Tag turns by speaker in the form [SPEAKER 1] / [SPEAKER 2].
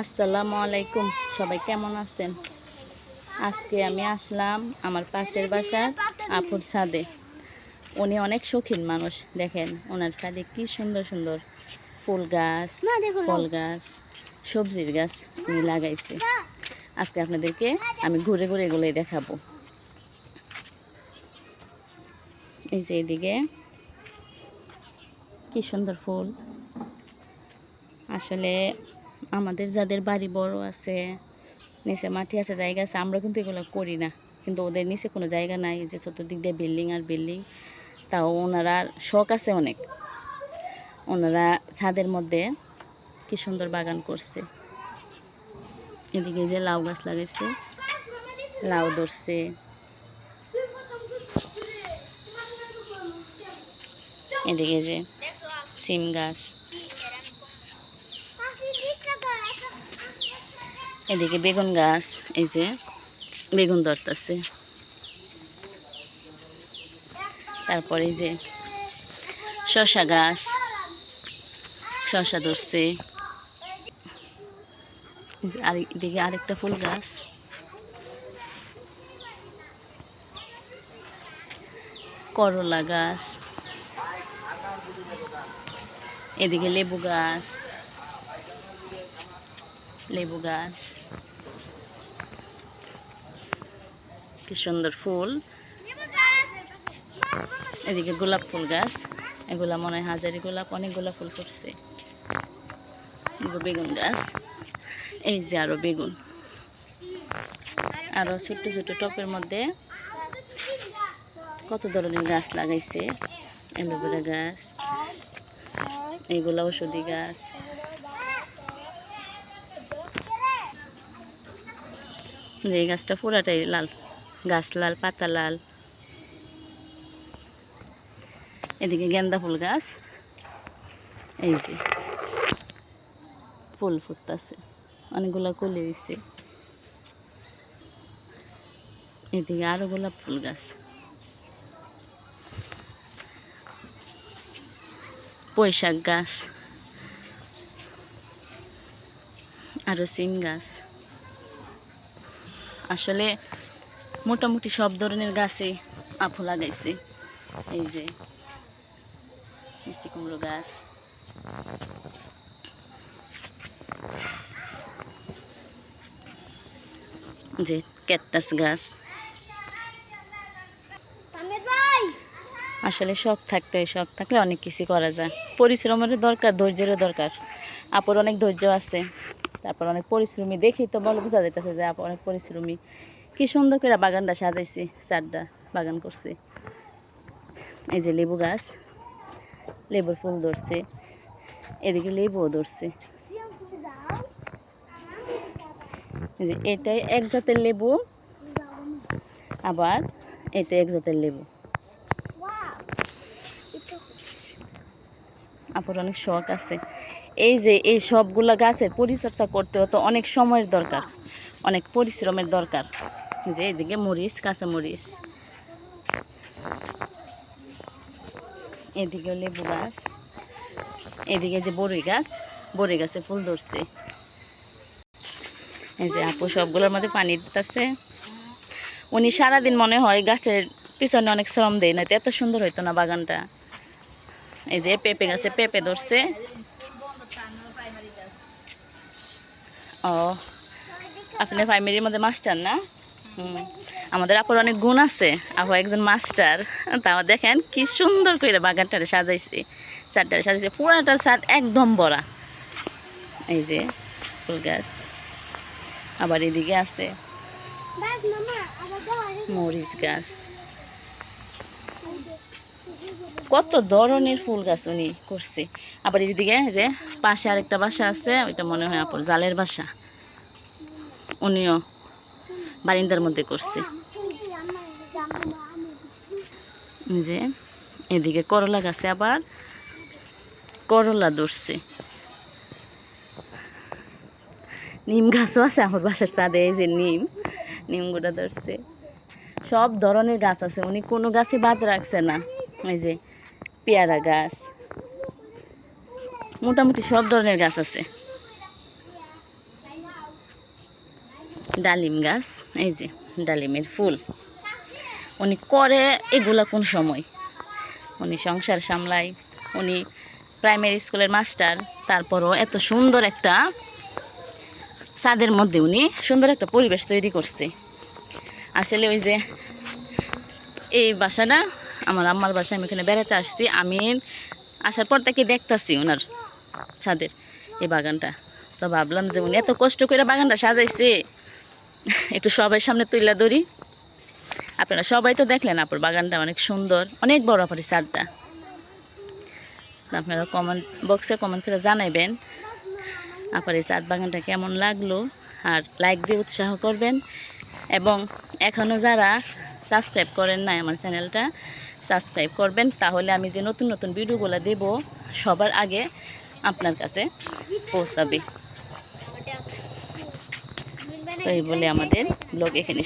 [SPEAKER 1] আসসালামু আলাইকুম। সবাই কেমন আছেন? আজকে আমি আসলাম আমার পাশের বাসার আপুর ছাদে। উনি অনেক শৌখিন মানুষ দেখেন। ওনার ছাদে কি সুন্দর সুন্দর ফুল গাছ ফল গাছ সবজির গাছ উনি লাগাইছে। আজকে আপনাদেরকে আমি ঘুরে ঘুরে এগুলোই দেখাবো। এই যে এদিকে কি সুন্দর ফুল। আসলে আমাদের যাদের বাড়ি বড় আছে, নিচে মাটি আছে, জায়গা আছে, আমরা কিন্তু এগুলো করি না। কিন্তু ওদের নিচে কোনো জায়গা নাই, যে চতুর্দিক দিয়ে বিল্ডিং আর বিল্ডিং। তাও ওনারা শখ আছে অনেক। ওনারা ছাদের মধ্যে কি সুন্দর বাগান করছে। এদিকে যে লাউ গাছ লাগাইছে, লাউ ধরছে। এদিকে যে সিম গাছ। এদিকে বেগুন গাছ, এই যে বেগুন ধরতেছে। তারপরে যে শশা গাছ শশা ধরছে। আরেক আরেকটা ফুল গাছ। করলা গাছ। এদিকে লেবু গাছ। লেবু গাছ। কি সুন্দর ফুল। এদিকে গোলাপ ফুল গাছ। এগুলা মনে হয় হাজারি গোলাপ অনেক গোলাপ ফুল ফুটছে। বেগুন গাছ। এই যে আরও বেগুন। আরও ছোট্ট ছোট্ট টপের মধ্যে কত ধরনের গাছ লাগাইছে। অ্যালোভেরা গাছ, এগুলা ওষুধি গাছ। যে এই গাছটা পুরাটাই লাল, গাছ লাল, পাতা লাল। এদিকে গেন্দা ফুল গাছ, এই যে ফুল ফুটতেছে, অনেকগুলা কলি হয়েছে এদিকে আরও গোলাপ ফুল গাছ। পুঁইশাক গাছ। আরও সিম গাছ। আসলে মোটামুটি সব ধরনের গাছই আপু লাগাইছে। এই যে মিষ্টি কুমড়ো গাছ। যে ক্যাকটাস গাছ। আসলে শখ থাকতে হয় শখ থাকলে অনেক কিছু করা যায়। পরিশ্রমেরও দরকার ধৈর্যেরও দরকার। আপুর অনেক ধৈর্য আছে। তারপর অনেক পরিশ্রমী দেখেই তো বলো বোঝা যাইতেছে যে অনেক পরিশ্রমী। কি সুন্দর করে বাগানটা সাজাইছে চারটা বাগান করছে। এই যে লেবু গাছ লেবুর ফুল ধরছে এদিকে লেবুও ধরছে। এই যে এটাই এক জাতের লেবু আবার এটা এক জাতের লেবু। আপুর অনেক শখ আছে। এই যে এই সবগুলা গাছের পরিচর্যা করতে হতো অনেক সময়ের দরকার, অনেক পরিশ্রমের দরকার। যে এদিকে মরিচ, কাঁচা মরিচ। এদিকে লেবু গাছ, এদিকে যে বড়ই গাছ বড়ই গাছে ফুল ধরছে। এই যে আপু সবগুলোর মধ্যে পানি দিতেছে। উনি সারাদিন মনে হয় গাছের পিছনে অনেক শ্রম দেয়, নয়তো এত সুন্দর হইতো না বাগানটা। এই যে পেঁপে গাছে পেঁপে ধরছে। ও আপনি প্রাইমারির মধ্যে মাস্টার না? আমাদের আপুর অনেক গুণ আছে। আপু একজন মাস্টার তা দেখেন কি সুন্দর করে বাগানটারে সাজাইছে। চারটারে সাজাইছে পুরাটা ছাদ একদম বড়া। এই যে ফুল গাছ। আবার এদিকে আছে মরিচ গাছ। কত ধরনের ফুল গাছ উনি করছে। আবার এদিকে যে পাশে আরেকটা বাসা আছে, ওইটা মনে হয় আপুর জালের বাসা। উনিও বারিন্দার মধ্যে করছে। যে এদিকে করলা গাছে আবার করলা ধরছে। নিম গাছও আছে আমার বাসার ছাদে, এই যে নিম নিমগুলো ধরছে। সব ধরনের গাছ আছে, উনি কোনো গাছে বাদ রাখছে না। এই যে পেয়ারা গাছ। মোটামুটি সব ধরনের গাছ আছে। ডালিম গাছ, এই যে ডালিমের ফুল। উনি করে এগুলা কোন সময়? উনি সংসার সামলায় উনি প্রাইমারি স্কুলের মাস্টার তারপরও এত সুন্দর একটা ছাদের মধ্যে উনি সুন্দর একটা পরিবেশ তৈরি করছে। আসলে ওই যে এই বাসাটা আমার আম্মার বাসা আমি এখানে বেড়াতে আসছি আমি আসার পর থেকে দেখতাছি ওনার ছাদের এই বাগানটা। তো ভাবলাম যে উনি এত কষ্ট করে বাগানটা সাজাইছে, একটু সবাই সামনে তুইলা ধরি। আপনারা সবাই তো দেখলেন আপুর বাগানটা অনেক সুন্দর, অনেক বড় আপনার ছাদটা। আপনারা কমেন্ট বক্সে কমেন্ট করে জানাবেন আপনার এই ছাদ বাগানটা কেমন লাগল, আর লাইক দিয়ে উৎসাহ করবেন। এবং এখনও যারা সাবস্ক্রাইব করেন নাই আমার চ্যানেলটা সাবস্ক্রাইব করবেন তাহলে আমি যে নতুন নতুন ভিডিওগুলো দেব সবার আগে আপনার কাছে পৌঁছাবে। তো এই বলে আমাদের ব্লগ এখানে